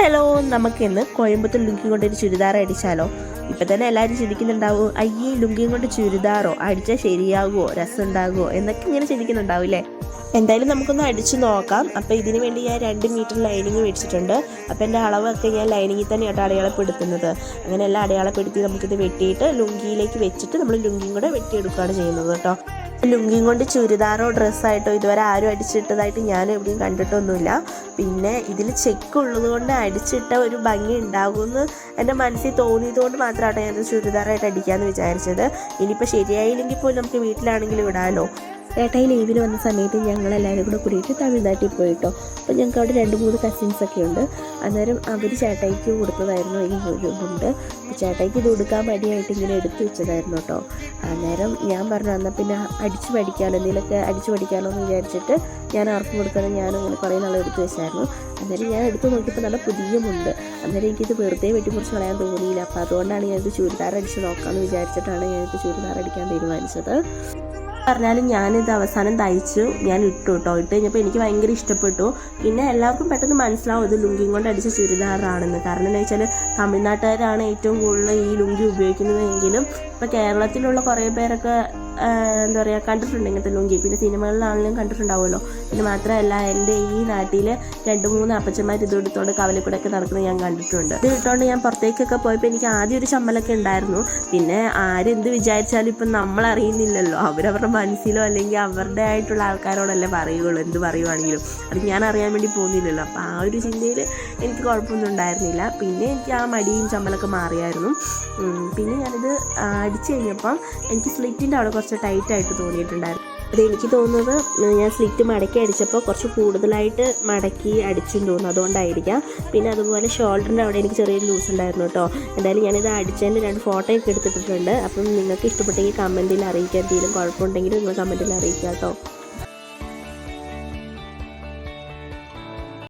Hello നമുക്കിന്ന് കോയമ്പത്തൂർ ലുങ്കിയും കൊണ്ട് ഒരു ചുരിദാർ അടിച്ചാലോ? ഇപ്പം തന്നെ എല്ലാവരും ചിന്തിക്കുന്നുണ്ടാവും അയ്യേ ലുങ്കി കൊണ്ട് ചുരിദാറോ? അടിച്ചാൽ ശരിയാകുമോ രസം ഉണ്ടാകുമോ എന്നൊക്കെ ഇങ്ങനെ ചിന്തിക്കുന്നുണ്ടാവില്ലേ എന്തായാലും നമുക്കൊന്ന് അടിച്ചു നോക്കാം. അപ്പോൾ ഇതിന് വേണ്ടി ഞാൻ രണ്ട് മീറ്റർ ലൈനിങ് മേടിച്ചിട്ടുണ്ട്. അപ്പോൾ എന്റെ അളവൊക്കെ ഞാൻ ലൈനിങ്ങിൽ തന്നെയാണ് അടയാളപ്പെടുത്തുന്നത്. അങ്ങനെ എല്ലാം അടയാളപ്പെടുത്തി നമുക്കിത് വെട്ടിയിട്ട് ലുങ്കിയിലേക്ക് വെച്ചിട്ട് നമ്മൾ ലുങ്കിയും കൂടെ വെട്ടിയെടുക്കുകയാണ് ചെയ്യുന്നത് കേട്ടോ. ലുങ്കിയും കൊണ്ട് ചുരിദാറോ ഡ്രസ്സായിട്ടോ ഇതുവരെ ആരും അടിച്ചിട്ടതായിട്ട് ഞാൻ എവിടെയും കണ്ടിട്ടൊന്നുമില്ല. പിന്നെ ഇതിൽ ചെക്ക് ഉള്ളത് കൊണ്ട് അടിച്ചിട്ട ഒരു ഭംഗി ഉണ്ടാകുമെന്ന് എന്റെ മനസ്സിൽ തോന്നിയത് കൊണ്ട് മാത്രമാണ് ഞാനത് ചുരിദാറായിട്ട് അടിക്കാമെന്ന് വിചാരിച്ചത്. ഇനിയിപ്പോൾ ശരിയായില്ലെങ്കിൽ പോലും നമുക്ക് വീട്ടിലാണെങ്കിലും ഇടാമല്ലോ ചേട്ടായി ലീവിന് വന്ന സമയത്ത് ഞങ്ങൾ എല്ലാവരും കൂടെ കൂടിയിട്ട് തമിഴ്നാട്ടിൽ പോയിട്ടോ. അപ്പോൾ ഞങ്ങൾക്ക് അവിടെ രണ്ട് മൂന്ന് കസിൻസ് ഒക്കെ ഉണ്ട്. അന്നേരം അവർ ചേട്ടായിക്ക് കൊടുത്തതായിരുന്നു ഈ മുണ്ട് ചേട്ടായിക്ക് ഇത് കൊടുക്കാൻ മടിയായിട്ട് ഇങ്ങനെ എടുത്തു വെച്ചതായിരുന്നു കേട്ടോ. അന്നേരം ഞാൻ പറഞ്ഞു എന്നാൽ പിന്നെ അടിച്ചു പഠിക്കാമല്ലോ എന്തെങ്കിലുമൊക്കെ അടിച്ചു പഠിക്കാമല്ലോ എന്ന് വിചാരിച്ചിട്ട് ഞാൻ ആർക്കും കൊടുക്കാതെ ഞാൻ അങ്ങനെ കുറേ നാൾ എടുത്തു വെച്ചായിരുന്നു. അന്നേരം ഞാൻ എടുത്തു നോക്കിയപ്പോൾ നല്ല പുതിയമുണ്ട് അന്നേരം എനിക്കിത് വെറുതെ വെട്ടിമുറിച്ച് കളയാൻ തോന്നിയില്ല. അപ്പോൾ അതുകൊണ്ടാണ് ഞാനിത് ചുരിദാർ അടിച്ച് നോക്കാമെന്ന് വിചാരിച്ചിട്ടാണ് ഞാനിത് ചുരിദാർ അടിക്കാൻ തീരുമാനിച്ചത്. പറഞ്ഞാലും ഞാനിത് അവസാനം തയ്ച്ചു ഞാൻ ഇട്ടു കേട്ടോ ഇട്ട് കഴിഞ്ഞപ്പോൾ എനിക്ക് ഭയങ്കര ഇഷ്ടപ്പെട്ടു. പിന്നെ എല്ലാവർക്കും പെട്ടെന്ന് മനസ്സിലാവും ഇത് ലുങ്കിയും കൊണ്ട് അടിച്ച ചുരിദാറാണെന്ന്. കാരണം എന്താ വെച്ചാൽ തമിഴ്നാട്ടുകാരാണ് ഏറ്റവും കൂടുതൽ ഈ ലുങ്കി ഉപയോഗിക്കുന്നതെങ്കിലും ഇപ്പോൾ കേരളത്തിലുള്ള കുറേ പേരൊക്കെ എന്താ പറയുക കണ്ടിട്ടുണ്ട് ഇങ്ങനത്തെ ലുങ്കി. പിന്നെ സിനിമകളിലാണെങ്കിലും കണ്ടിട്ടുണ്ടാവുമല്ലോ. പിന്നെ മാത്രമല്ല എന്റെ ഈ നാട്ടിൽ രണ്ട് മൂന്ന് അപ്പച്ചന്മാർ ഇത് എടുത്തോണ്ട് കവലക്കൂടെയൊക്കെ നടക്കുന്നത് ഞാൻ കണ്ടിട്ടുണ്ട്. ഇത് ഇട്ടുകൊണ്ട് ഞാൻ പുറത്തേക്കൊക്കെ പോയപ്പോൾ എനിക്ക് ആദ്യം ഒരു ചമ്മലൊക്കെ ഉണ്ടായിരുന്നു. പിന്നെ ആരെന്ത് വിചാരിച്ചാലും ഇപ്പം നമ്മൾ അറിയുന്നില്ലല്ലോ അവരവരുടെ മനസ്സിലോ അല്ലെങ്കിൽ അവരുടെ ആയിട്ടുള്ള ആൾക്കാരോടല്ലേ പറയുള്ളൂ എന്ത് പറയുവാണെങ്കിലും. അത് ഞാൻ അറിയാൻ വേണ്ടി പോകുന്നില്ലല്ലോ. അപ്പോൾ ആ ഒരു ചിന്തയിൽ എനിക്ക് കുഴപ്പമൊന്നും ഉണ്ടായിരുന്നില്ല. പിന്നെ എനിക്ക് ആ മടിയും ചമ്മലൊക്കെ മാറിയായിരുന്നു. പിന്നെ ഞാനിത് അടിച്ചു കഴിഞ്ഞപ്പം എനിക്ക് സ്ലിറ്റിന്റെ അവിടെ കുറച്ച് ടൈറ്റായിട്ട് തോന്നിയിട്ടുണ്ടായിരുന്നു. അത് എനിക്ക് തോന്നുന്നത് ഞാൻ സ്ലിറ്റ് മടക്കി അടിച്ചപ്പോൾ കുറച്ച് കൂടുതലായിട്ട് മടക്കി അടിച്ചും തോന്നുന്നു. അതുകൊണ്ടായിരിക്കാം. പിന്നെ അതുപോലെ ഷോൾഡറിന്റെ അവിടെ എനിക്ക് ചെറിയൊരു ലൂസ് ഉണ്ടായിരുന്നു കേട്ടോ. എന്തായാലും ഞാനിത് അടിച്ചതിന്റെ രണ്ട് ഫോട്ടോയൊക്കെ എടുത്തിട്ടുണ്ട് അപ്പം നിങ്ങൾക്ക് ഇഷ്ടപ്പെട്ടെങ്കിൽ കമന്റിൽ അറിയിക്കാം എന്തെങ്കിലും കുഴപ്പമുണ്ടെങ്കിൽ നിങ്ങൾ കമന്റിൽ അറിയിക്കാം കേട്ടോ.